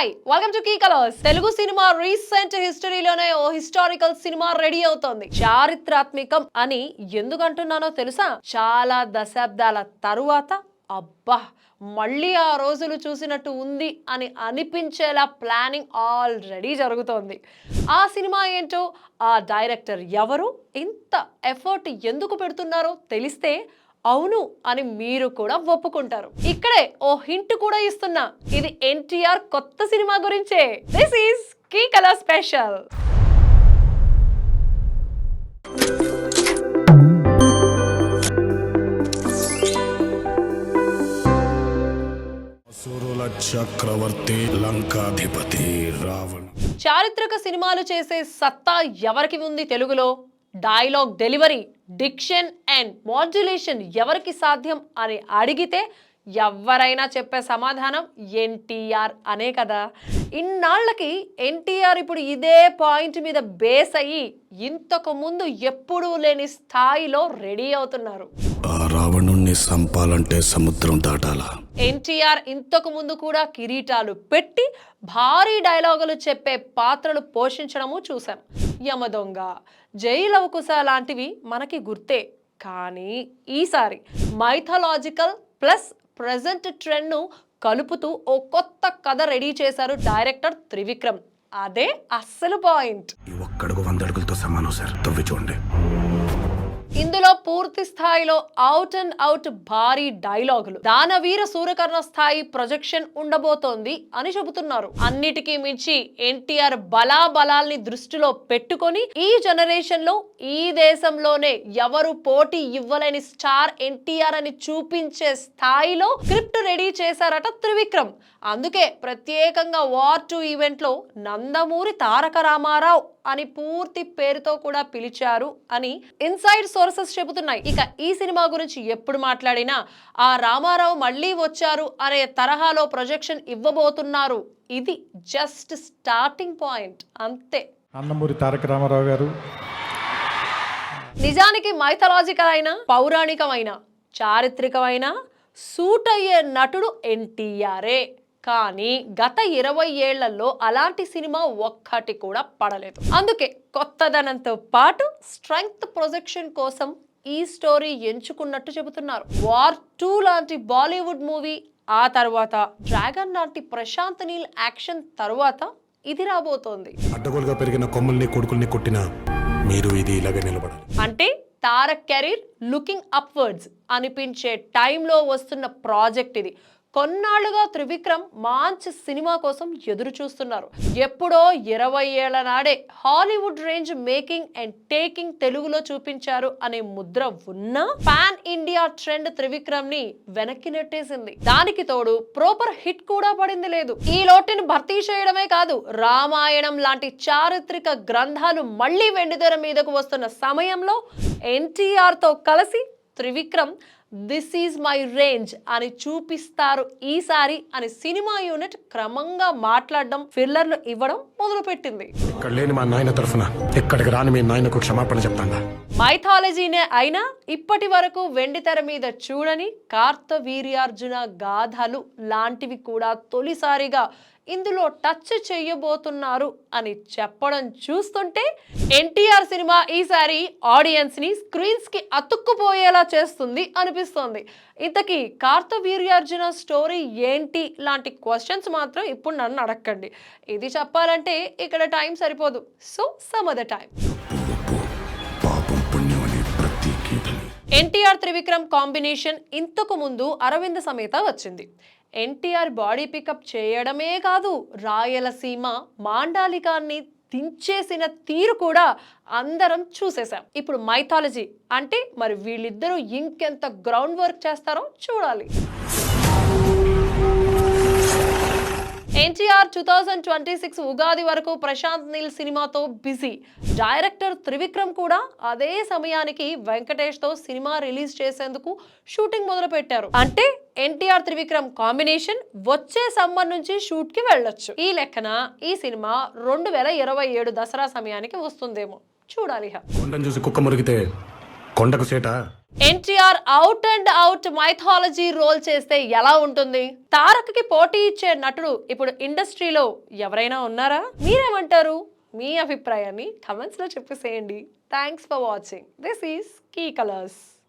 Hi welcome to key colours Telugu cinema recent హిస్టరీలోనే ఓ historical cinema ready అవుతోంది. చారిత్రాత్మకం అని ఎందుకు అంటున్నానో తెలుసా? చాలా దశాబ్దాల తరువాత అబ్బా మళ్ళీ ఆ రోజులు చూసినట్టు ఉంది అని అనిపించేలా ప్లానింగ్ ఆల్రెడీ జరుగుతోంది. ఆ సినిమా ఏంటో ఆ డైరెక్టర్ ఎవరు ఇంత ఎఫర్ట్ ఎందుకు పెడుతున్నారో తెలిస్తే అవును అని మీరు కూడా ఒప్పుకుంటారు. ఇక్కడే ఓ హింట్ కూడా ఇస్తున్నా. ఇది ఎన్టీఆర్ కొత్త సినిమా గురించే. This is key colour special. చక్రవర్తి లంకాధిపతి రావణ. చారిత్రక సినిమాలు చేసే సత్తా ఎవరికి ఉంది తెలుగులో? Dialogue delivery diction and modulation ఎవరికి సాధ్యం అని అడిగితే ఎవరైనా చెప్పే సమాధానం ఎన్టీఆర్ అనే కదా. ఇన్నాళ్ళకి ఎన్టీఆర్ ఇప్పుడు ఇదే పాయింట్ మీద బేస్ అయ్యి ఇంతకు ముందు ఎప్పుడూ లేని స్థాయిలో రెడీ అవుతున్నారు. రావణుణ్ణి సంపాలంటే సముద్రం దాటాలా? ఎన్టీఆర్ ఇంతకు ముందు కూడా కిరీటాలు పెట్టి భారీ డైలాగులు చెప్పే పాత్రలు పోషించడము చూసాం యమదొంగ జైలవకుశ లాంటివి మనకి గుర్తే. కానీ ఈసారి మైథలాజికల్ ప్లస్ ప్రజెంట్ ట్రెండ్ను కలుపుతూ ఓ కొత్త కథ రెడీ చేశారు డైరెక్టర్ త్రివిక్రమ్. అదే అస్సలు పాయింట్. ఈ ఒక్కడుగు వంద అడుగులతో సమానం సార్. తవ్వి చూడండి. ఇందులో పూర్తి స్థాయిలో అవుట్ అండ్ అవుట్ భారీ డైలాగులు దానవీర సూర్యకర్ణ స్థాయి ప్రొజెక్షన్ ఉండబోతోంది అని చెబుతున్నారు. అన్నిటికీ మించి ఎన్టీఆర్ బలాబలాల్ని దృష్టిలో పెట్టుకొని ఈ జనరేషన్లో ఈ దేశంలోనే ఎవరు పోటీ ఇవ్వలేని స్టార్ ఎన్టీఆర్ అని చూపించే స్థాయిలో స్క్రిప్ట్ రెడీ చేశారట త్రివిక్రమ్. అందుకే ప్రత్యేకంగా వార్ టూ ఈవెంట్లో నందమూరి తారక రామారావు అని పూర్తి పేరుతో కూడా పిలిచారు అని ఇన్సైడ్ సోర్సెస్ చెబుతున్నాయి. ఇక ఈ సినిమా గురించి ఎప్పుడు మాట్లాడినా ఆ రామారావు మళ్ళీ వచ్చారు అనే తరహాలో ప్రొజెక్షన్ ఇవ్వబోతున్నారు. ఇది జస్ట్ స్టార్టింగ్ పాయింట్ అంతే. నందమూరి తారక రామారావు గారు. నిజానికి మైథలాజికల్ అయిన పౌరాణికమైన చారిత్రకమైన సూట్ అయ్యే నటుడు ఎన్టీఆరే. కానీ గత ఇరవై ఏళ్ళలో అలాంటి సినిమా ఒక్కటి కూడా పడలేదు. అందుకే కొత్తదనంతో పాటు స్ట్రెంగ్త్ ప్రొజెక్షన్ కోసం ఈ స్టోరీ ఎంచుకున్నట్టు చెబుతున్నారు. వార్ టూ లాంటి బాలీవుడ్ మూవీ ఆ తర్వాత డ్రాగన్ లాంటి ప్రశాంత్ నీల్ యాక్షన్ తర్వాత ఇది రాబోతోంది. అడ్డగోలుగా పెరిగిన కొమ్ముల్ని కొడుకుల్ని కొట్టినా మీరు ఇది ఇలాగే నిలబడాలి. అంటే తారక్ కెరీర్ లుకింగ్ అప్వర్డ్స్ అనిపించే టైంలో వస్తున్న ప్రాజెక్ట్ ఇది. కొన్నాళ్ళుగా త్రివిక్రమ్ మంచి సినిమా కోసం ఎదురు చూస్తున్నారు. ఎప్పుడో ఇరవై ఏళ్ళ నాడే Hollywood range making and taking తెలుగులో చూపించారు అనే ముద్ర ఉన్నా పాన్ ఇండియా ట్రెండ్ త్రివిక్రమ్ని వెనక్కి నెట్టేసింది. దానికి తోడు ప్రాపర్ హిట్ కూడా పడింది లేదు. ఈ లోటుని భర్తీ చేయడమే కాదు రామాయణం లాంటి చారిత్రక గ్రంథాలు మళ్ళీ వెండితెర మీదకు వస్తున్న సమయంలో ఎన్టీఆర్తో కలిసి Trivikram this is my range అని చూపిస్తారు ఈసారి అని సినిమా యూనిట్ క్రమంగా మాట్లాడడం ఫిల్లర్లు ఇవ్వడం మొదలుపెట్టింది. ఇక్కడ లేని మా నాయన తరఫున ఇక్కడికి రాని మీ నాయనకు క్షమాపణ చెప్తాను మైథాలజీనే అయినా ఇప్పటి వరకు వెండితెర మీద చూడని కార్తవీర్యార్జున గాథలు లాంటివి కూడా తొలిసారిగా ఇందులో టచ్ చేయబోతున్నారు అని చెప్పడం చూస్తుంటే ఎన్టీఆర్ సినిమా ఈసారి ఆడియన్స్ని స్క్రీన్స్కి అతుక్కుపోయేలా చేస్తుంది అనిపిస్తోంది. ఇంతకీ కార్తవీర్యార్జున స్టోరీ ఏంటి? లాంటి క్వశ్చన్స్ మాత్రం ఇప్పుడు నన్ను అడగండి ఇది చెప్పాలంటే ఇక్కడ టైం సరిపోదు. So some other time. NTR Trivikram combination ఇంతకు ముందు అరవింద్ సమేత వచ్చింది. ఎన్టీఆర్ బాడీ పికప్ చేయడమే కాదు రాయలసీమ మాండాలికాన్ని దించేసిన తీరు కూడా అందరం చూసేసాం ఇప్పుడు మైథాలజీ అంటే మరి వీళ్ళిద్దరూ ఇంకెంత గ్రౌండ్ వర్క్ చేస్తారో చూడాలి. NTR two thousand twenty six Ugadi వరకు ప్రశాంత్ నీల్ సినిమాతో బిజీ. డైరెక్టర్ త్రివిక్రమ్ కూడా అదే సమయానికి వెంకటేష్తో సినిమా రిలీజ్ చేసేందుకు షూటింగ్ మొదలు పెట్టారు అంటే ఎన్టీఆర్ త్రివిక్రమ్ కాంబినేషన్ వచ్చే సమ్మర్ నుంచి షూట్కి వెళ్ళొచ్చు. ఈ లెక్కన ఈ సినిమా రెండు వేల ఇరవై ఏడు దసరా సమయానికి వస్తుందేమో. చూడాలి చూసి కుక్క మురిగితే కొండకు సేట. NTR out and out mythology role చేస్తే ఎలా ఉంటుంది? తారక్కి పోటీ ఇచ్చే నటుడు ఇప్పుడు ఇండస్ట్రీలో ఎవరైనా ఉన్నారా? మీరేమంటారు? మీ అభిప్రాయాన్ని కమెంట్స్లో చెప్పేసేయండి. Thanks for watching this is key colours